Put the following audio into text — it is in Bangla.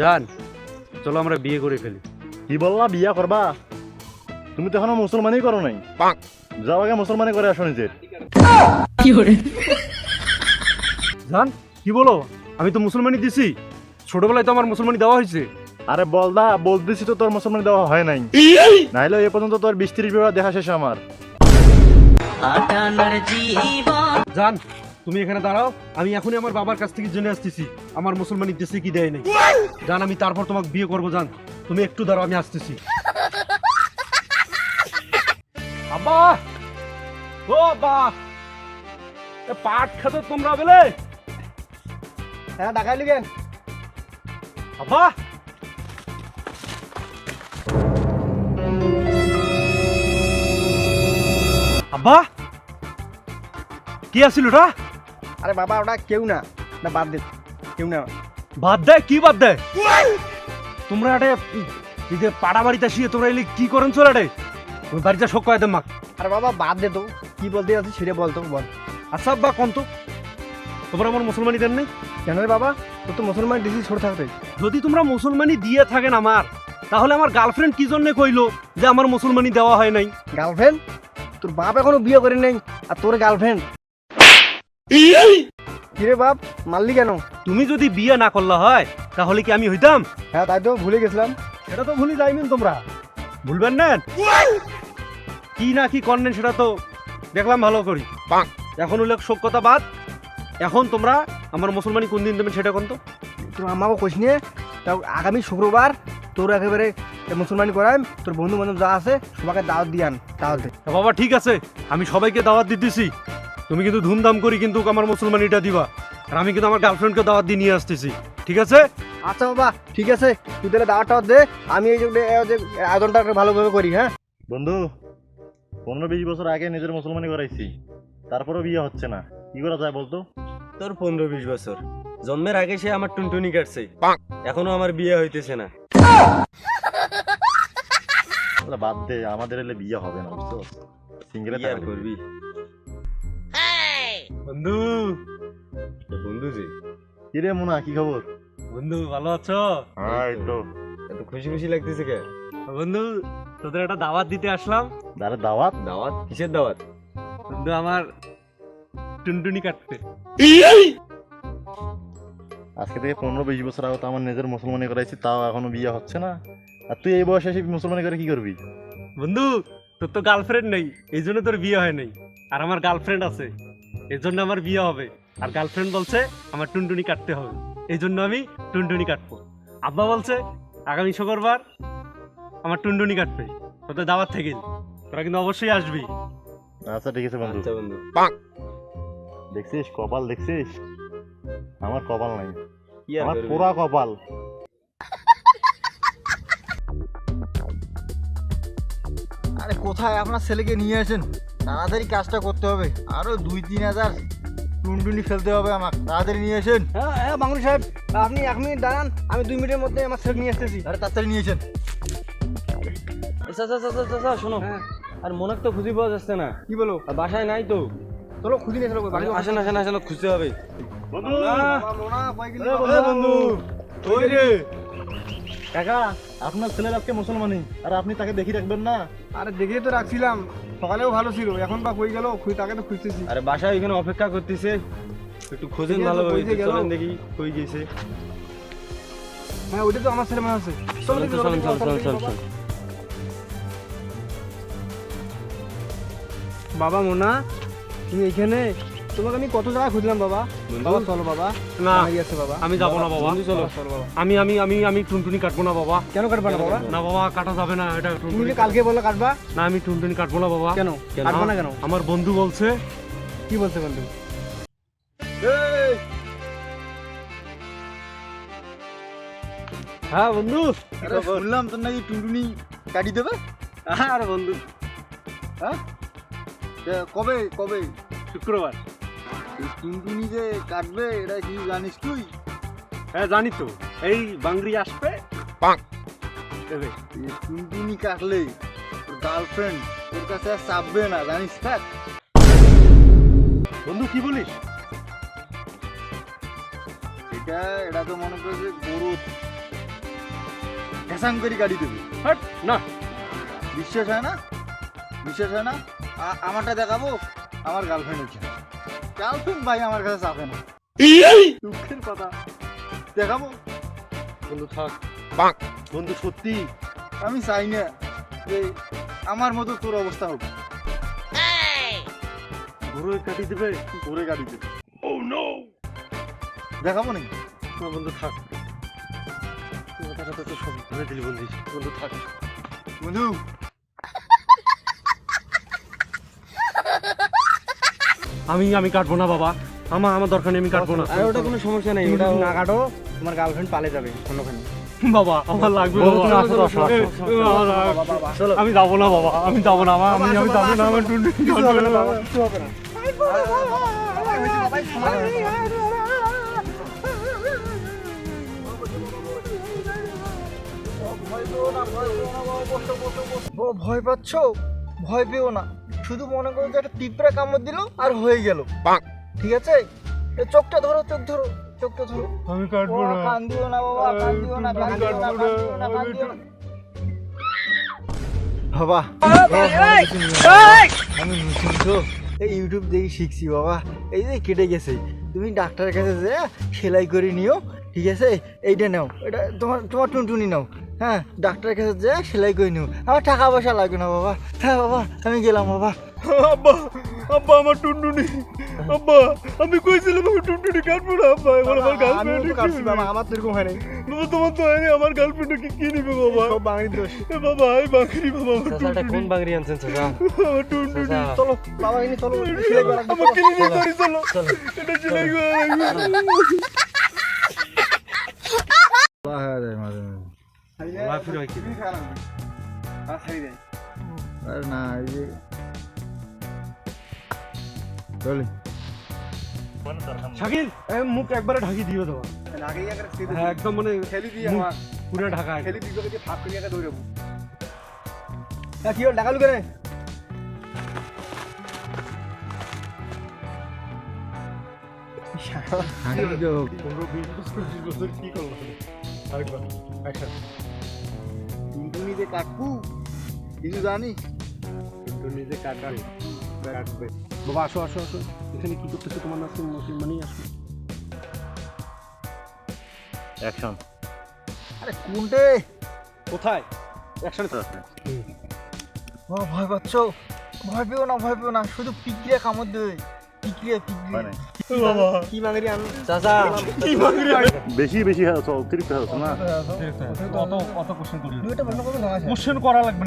জান চলো আমরা বিয়ে করে ফেলি। কি বললা বিয়া করবা? তুমি তো এখনও মুসলমানই করো নাই। যাও আগে মুসলমানি করে আসো নিজের। কি করে? জান কি বলো? আমি তো মুসলমানি দিছি। ছোটবেলায় তো আমার মুসলমানি দেওয়া হয়েছে। আরে বলদা বলতেছি তো তোর মুসলমানি দেওয়া হয় নাই। নাইলে এ পর্যন্ত তোর বিশ ত্রিশ বিবাহ দেখা শেষ আমার। জান তুমি এখানে দাঁড়াও আমি এখনই আমার বাবার কাছ থেকে জেনে আসতেছি আমার মুসলমানি দেশে কি দেয় নাই। জান আমি তারপর তোমাকে বিয়ে করব জান। তুমি একটু দাঁড়াও আমি আসতেছি। আব্বা! ও আব্বা! পাট খেতে তোমরা বেলে? হ্যাঁ ডাকাই লিগেন আব্বা! আব্বা! কি আছিল ওটা? আরে বাবা ওটা কেউ না। না বাদ দে কেউ না। বাদ দেয় কি বাদ দেয় তোমরা এটা এই যে পাড়া বাড়িতে আসিয়ে তোমরা এলে কি করেন চলে এটা? তুমি বাড়িতে শোক করে মাক। আরে বাবা বাদ দে তো। কি বলতে আছে সেটা বলতো বল। আচ্ছা বা কোন তো। তোমরা আমার মুসলমানি দেন নাই? কেন রে বাবা? তোর তো মুসলমান ডিসি ছোট থাকতে যদি তোমরা মুসলমানি দিয়ে থাকেন আমার তাহলে আমার গার্লফ্রেন্ড কি জন্য কইলো যে আমার মুসলমানি দেওয়া হয় নাই? গার্লফ্রেন্ড তোর বাপ এখনও বিয়ে করে নাই আর তোর গার্লফ্রেন্ড কি রে বাপ মারলি কেন? তুমি যদি বিয়ে না করলে হয় তাহলে কি আমি হইতাম? হ্যাঁ তাই তো ভুলে গেছিলাম। সেটা তো ভুলে যাইবেন তোমরা। ভুলবেন না? কি না কি করলেন সেটা তো দেখলাম ভালো করি। এখন হলে শোক কথা বাদ। এখন তোমরা আমার মুসলমানি কোন দিন দেবেন সেটা কোন তো? তুই আমাকে কইস নিয়ে তাও আগামী শুক্রবার তোর একেবারে মুসলমানি করাইম তোর বন্ধু বান্ধব যা আছে সবাইকে দাওয়াত দিয়ান তাহলে তা বাবা ঠিক আছে আমি সবাইকে দাওয়াত দিতেছি। তুমি কিন্তু ধুমধাম করি কিন্তু আমার মুসলমানিটা দিবা। আর আমি কিন্তু আমার গার্লফ্রেন্ডকে দাওয়াত দিয়ে নিয়ে আসতেছি। ঠিক আছে? আচ্ছা বাবা ঠিক আছে। তুই তাহলে দাওয়াত টাওয়াত দে আমি এই যে এই যে আয়োজনটা ভালোভাবে করি হ্যাঁ? বন্ধু পনেরো বিশ বছর আগে নিজের মুসলমানি করাইছি। তারপরও বিয়ে হচ্ছে না। কি করা যায় বলতো? তোর পনেরো বিশ বছর। জন্মের আগে সে আমার টুনটুনি কাটছে। এখনও আমার বিয়ে হইতেছে না। তাহলে বাদ দে আমাদের এলে বিয়ে হবে না বুঝছ? সিঙ্গেলে আর করবি? বন্ধু। বন্ধু যে কিরে মুনা কি খবর? বন্ধু ভালো আছো? হ্যাঁ তো। এত খুশি খুশি লাগতেছে কে বন্ধু তোদের একটা দাওয়াত দিতে আসলাম। দাঁড়ে দাওয়াত? দাওয়াত? কিসের দাওয়াত? বন্ধু আমার টুনটুনি কাটতে। আজকে থেকে পনেরো বিশ বছর আগে তো আমার নিজের মুসলমানি করাইছি তাও এখনও বিয়ে হচ্ছে না। আর তুই এই বয়সে এসে মুসলমানি করে কি করবি? বন্ধু তোর তো গার্লফ্রেন্ড নেই এই জন্য তোর বিয়ে হয় নাই। আর আমার গার্লফ্রেন্ড আছে। এই জন্য আমার বিয়ে হবে। আর গার্লফ্রেন্ড বলছে আমার টুনটুনি কাটতে হবে। এই জন্য আমি টুনটুনি কাটবো। আব্বা বলছে আগামী শুক্রবার আমার টুনটুনি কাটবে। তোদের দাওয়াত থেকে তোরা কিন্তু অবশ্যই আসবি। আচ্ছা ঠিক আছে বন্ধু। আচ্ছা বন্ধু। দেখছিস? কপাল দেখছিস? আমার কপাল নাই। কি আমার? পুরা কপাল। আরে কোথায় আপনার ছেলেকে নিয়ে আসেন? তাড়াতাড়ি কাজটা করতে হবে। আরও দুই তিন হাজার টুনটুনি ফেলতে হবে আমার তাড়াতাড়ি নিয়ে আসেন হ্যাঁ হ্যাঁ বাঙুলি সাহেব আপনি এক মিনিট দাঁড়ান আমি দুই মিনিটের মধ্যে আমার ছেলে নিয়ে আসতেছি। আরে তাড়াতাড়ি নিয়ে আসেন আচ্ছা আচ্ছা আচ্ছা আচ্ছা, আচ্ছা শোনো। হ্যাঁ। আর মনে তো খুঁজে পাওয়া যাচ্ছে না। কি বলো? আর বাসায় নাই তো। চলো খুঁজি নিয়ে চলো বাড়ি আসেন আসেন আসেন খুঁজতে হবে। বন্ধু! বন্ধু ওই রে কাকা আপনার ছেলের আজকে মুসলমানি আর আপনি তাকে দেখি রাখবেন না? আরে দেখেই তো রাখছিলাম। সকালেও ভালো ছিল এখন বা কই গেল খুঁজে তাকে তো খুঁজতেছি। আরে বাসায় ওইখানে অপেক্ষা করতেছে একটু খোঁজেন ভালো হয়ে? চলেন দেখি কই গেছে। হ্যাঁ ওইটা তো আমার ছেলে মনে আছে। চলো চলো। বাবা মোনা তুমি এখানে? তোমাকে আমি কত জায়গায় খুঁজলাম বাবা? বাবা চলো বাবা। না আছে বাবা। আমি যাব না বাবা চলো। চলো বাবা। আমি আমি আমি আমি টুনটুনি কাটবো না বাবা। কেন কাটবা না বাবা? না বাবা কাটা যাবে না এটা তুমি কালকে বললে কাটবা? না আমি টুনটুনি কাটবো না বাবা। কেন? কাটবা না কেন? আমার বন্ধু বলছে। কি বলতে বন্ধু? হ্যাঁ বন্ধু। শুনলাম তোর নাকি টুনটুনি কাটি দেবে? হ্যাঁ আর বন্ধু। হ্যাঁ? কবে কবে? শুক্রবার। টুনটুনি যে কাটবে এটা কি জানিস তুই? হ্যাঁ জানি তো। এই বাংরি আসবে? দেবে। টুনটুনি কাটলে তোর গার্লফ্রেন্ড তোর কাছে আর চাপবে না জানিস থাক বন্ধু কি বলিস? এটা এটা তো মনে করে যে গরু। ঠেসাং করে গাড়ি দেবে। হাট, না। বিশ্বাস হয় না? বিশ্বাস হয় না? আমারটা দেখাবো? আমার গার্লফ্রেন্ড হচ্ছে গার্লফ্রেন্ড ভাই আমার কাছে চাপে না। দুঃখের কথা। দেখাবো? বন্ধু থাক। বন্ধু সত্যি? আমি চাই না যে আমার মতো তোর অবস্থা হোক। ঘুরে কাটি দেবে ঘুরে গাড়ি দেবে। দেখাবো নাকি? না বন্ধু থাক। কথাটা তো সব ধরে দিলি বন্ধু। বন্ধু থাক। বন্ধু আমি আমি কাটবো না বাবা। আমার আমার দরকার নেই আমি কাটবো না। আরে ওটা কোনো সমস্যা নেই ওটা না কাটো। তোমার গার্লফ্রেন্ড পালে যাবে অন্যখানে। বাবা আমার লাগবে আমি যাব না বাবা আমি যাব না আমার আমি আমি যাব না আমার টুনটুনি কাটবে না বাবা কিছু না। ও ভয় পাচ্ছ ভয় পেও না। শুধু মনে করো যে একটা পিঁপড়া কামড় দিল আর হয়ে গেল। ঠিক আছে? চোখটা ধরো চোখ ধরো চোখটা ধরো। আমি কাটবো না। কান দিও না বাবা কান দিও না কান দিও না কান দিও না কান দিও না। বাবা আমি নতুন তো। এই ইউটিউব দেখে শিখছি বাবা। এই যে কেটে গেছে। তুমি ডাক্তারের কাছে যে সেলাই করে নিও ঠিক আছে? এইটা নাও। এটা তোমার তোমার টুনটুনি নাও। হ্যাঁ ডাক্তারের কাছে যে সেলাই করে নিও আমার টাকা পয়সা লাগবে না বাবা। হ্যাঁ বাবা আমি গেলাম বাবা। আব্বা আব্বা আমার টুনটুনি। আব্বা আমি কইছিলাম আমি টুনটুনি কাটবো না আব্বা। এখন আমার গার্লফ্রেন্ড বাবা আমার তো এরকম হয় নাই। বাবা তোমার তো হয়নি আমার গার্লফ্রেন্ড কি কি নিবে বাবা? সব বাঙালির দোষ। এ বাবা এই বাকরি বাবা আমার চাচাটা কোন টুনটুনি। বাগরি আনছেন চাচা? আমার টুনটুনি। চলো বাবা এনে চলো সেলাই করা আমার চলো। ক্লিনিক করি চলো। চলো। এটা সেলাই করা লাগবে। লাফির হয় কি? তুমি খাওয়া লাগবে। আর ছাড়ি দেয়। আরে না এই যে চলে। শাকিল মুখ একবারে ঢাকি দেওয়া ছেড়ে হ্যাঁ একদম মানে ঠেলি দিয়ে আমার পুরো ঢাকা ঠেলি দিয়ে তোকে ফাঁক করে একটা দৌড়াবো। হ্যাঁ কি হল? ডাকালু কেন? কি করব? আরেকবার action. যে কাকু কিছু জানি? তো নিজে কাটবে কাটবে। বাবা আসো আসো আসো। এখানে কি করতেছে তোমার নাচ মুসলমানই আসো। অ্যাকশন আরে কোনটে? কোথায়? একসাথে ও ভয় পাচ্ছ? ভয় পেও না ভয় পেও না। শুধু পিকরিয়া কামড় দেবে। মানে বেশি বেশি অতিরিক্ত হচ্ছে না অত কোশ্চেন করি লাগবে না